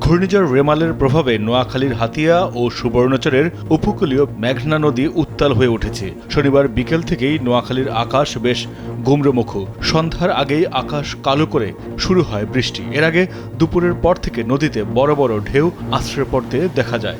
ঘূর্ণিঝড় রেমালের প্রভাবে নোয়াখালীর হাতিয়া ও সুবর্ণচরের উপকূলীয় মেঘনা নদী উত্তাল হয়ে উঠেছে। শনিবার বিকেল থেকেই নোয়াখালীর আকাশ বেশ গুমরমুখ। সন্ধ্যার আগেই আকাশ কালো করে শুরু হয় বৃষ্টি। এর আগে দুপুরের পর থেকে নদীতে বড় বড় ঢেউ আশ্রয় পড়তে দেখা যায়।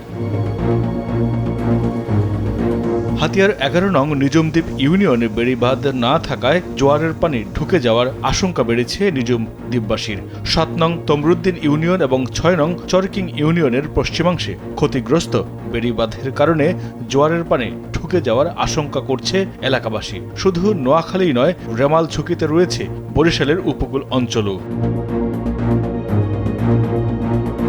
হাতিয়ার এগারো নং নিজুমদ্বীপ ইউনিয়নে বেড়িবাঁধ না থাকায় জোয়ারের পানি ঢুকে যাওয়ার আশঙ্কা বেড়েছে নিজম দ্বীপবাসীর সাত নং তমরুদ্দিন ইউনিয়ন এবং ছয় নং চরকিং ইউনিয়নের পশ্চিমাংশে ক্ষতিগ্রস্ত বেড়িবাঁধের কারণে জোয়ারের পানি ঢুকে যাওয়ার আশঙ্কা করছে এলাকাবাসী। শুধু নোয়াখালী নয়, রেমাল ঝুঁকিতে রয়েছে বরিশালের উপকূল অঞ্চলও।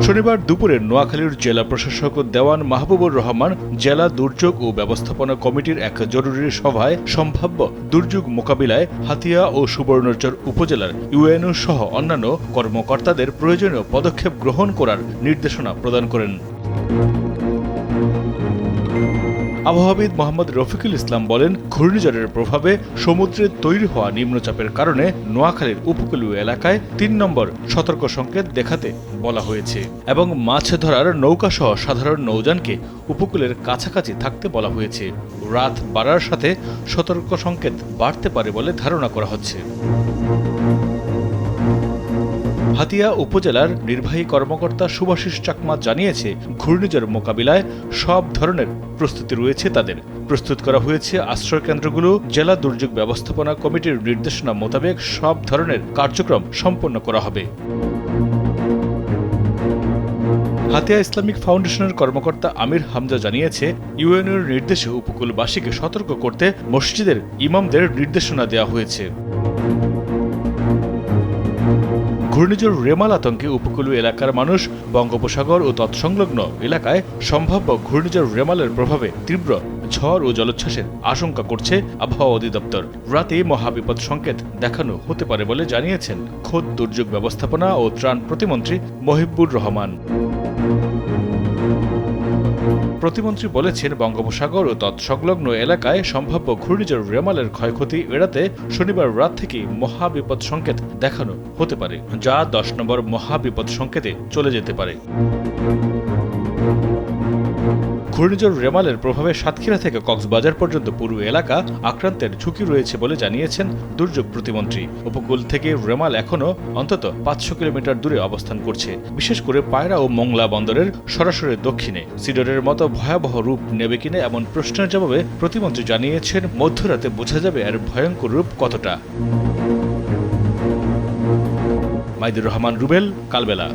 শনিবার দুপুরে নোয়াখালীর জেলা প্রশাসক দেওয়ান মাহবুবুর রহমান জেলা দুর্যোগ ও ব্যবস্থাপনা কমিটির এক জরুরি সভায় সম্ভাব্য দুর্যোগ মোকাবিলায় হাতিয়া ও সুবর্ণচর উপজেলার ইউএনও সহ অন্যান্য কর্মকর্তাদের প্রয়োজনীয় পদক্ষেপ গ্রহণ করার নির্দেশনা প্রদান করেন। আবহাওয়াবিদ মোহাম্মদ রফিকুল ইসলাম বলেন, ঘূর্ণিঝড়ের প্রভাবে সমুদ্রে তৈরি হওয়া নিম্নচাপের কারণে নোয়াখালীর উপকূলীয় এলাকায় তিন নম্বর সতর্ক সংকেত দেখাতে বলা হয়েছে এবং মাছ ধরার নৌকাসহ সাধারণ নৌযানকে উপকূলের কাছাকাছি থাকতে বলা হয়েছে। রাত বাড়ার সাথে সতর্ক সংকেত বাড়তে পারে বলে ধারণা করা হচ্ছে। হাতিয়া উপজেলার নির্বাহী কর্মকর্তা সুভাষিস চাকমা জানিয়েছে ঘূর্ণিঝড় মোকাবিলায় সব ধরনের প্রস্তুতি রয়েছে তাদের। প্রস্তুত করা হয়েছে আশ্রয়কেন্দ্রগুলো জেলা দুর্যোগ ব্যবস্থাপনা কমিটির নির্দেশনা মোতাবেক সব ধরনের কার্যক্রম সম্পন্ন করা হবে। হাতিয়া ইসলামিক ফাউন্ডেশনের কর্মকর্তা আমির হামজা জানিয়েছে ইউএনএর নির্দেশে উপকূলবাসীকে সতর্ক করতে মসজিদের ইমামদের নির্দেশনা দেওয়া হয়েছে। ঘূর্ণিঝড় রেমাল আতঙ্কে উপকূলীয় এলাকার মানুষ বঙ্গোপসাগর ও তৎসংলগ্ন এলাকায় সম্ভাব্য ঘূর্ণিঝড় রেমালের প্রভাবে তীব্র ঝড় ও জলোচ্ছ্বাসের আশঙ্কা করছে আবহাওয়া অধিদপ্তর। রাতে মহাবিপদ সংকেত দেখানো হতে পারে বলে জানিয়েছেন খোদ দুর্যোগ ব্যবস্থাপনা ও ত্রাণ প্রতিমন্ত্রী মহিবুর রহমান। প্রতিমন্ত্রী বলেছেন, বঙ্গোপসাগর ও তৎসংলগ্ন এলাকায় সম্ভাব্য ঘূর্ণিঝড় রেমালের ক্ষয়ক্ষতি এড়াতে শনিবার রাত থেকেই মহাবিপদ সংকেত দেখানো হতে পারে, যা দশ নম্বর মহাবিপদ সংকেতে চলে যেতে পারে। ঘূর্ণিঝড় রেমালের প্রভাবে সাতক্ষীরা থেকে কক্সবাজার পর্যন্ত পুরো এলাকা আক্রান্তের ঝুঁকি রয়েছে বলে জানিয়েছেন দুর্যোগ প্রতিমন্ত্রী। উপকূল থেকে রেমাল এখনও অন্তত পাঁচশো কিলোমিটার দূরে অবস্থান করছে। বিশেষ করে পায়রা ও মংলা বন্দরের সরাসরি দক্ষিণে। সিডরের মতো ভয়াবহ রূপ নেবে কিনা এমন প্রশ্নের জবাবে প্রতিমন্ত্রী জানিয়েছেন, মধ্যরাতে বোঝা যাবে এর ভয়ঙ্কর রূপ কতটা। মাইদুর রহমান, রুবেল, কালবেলা।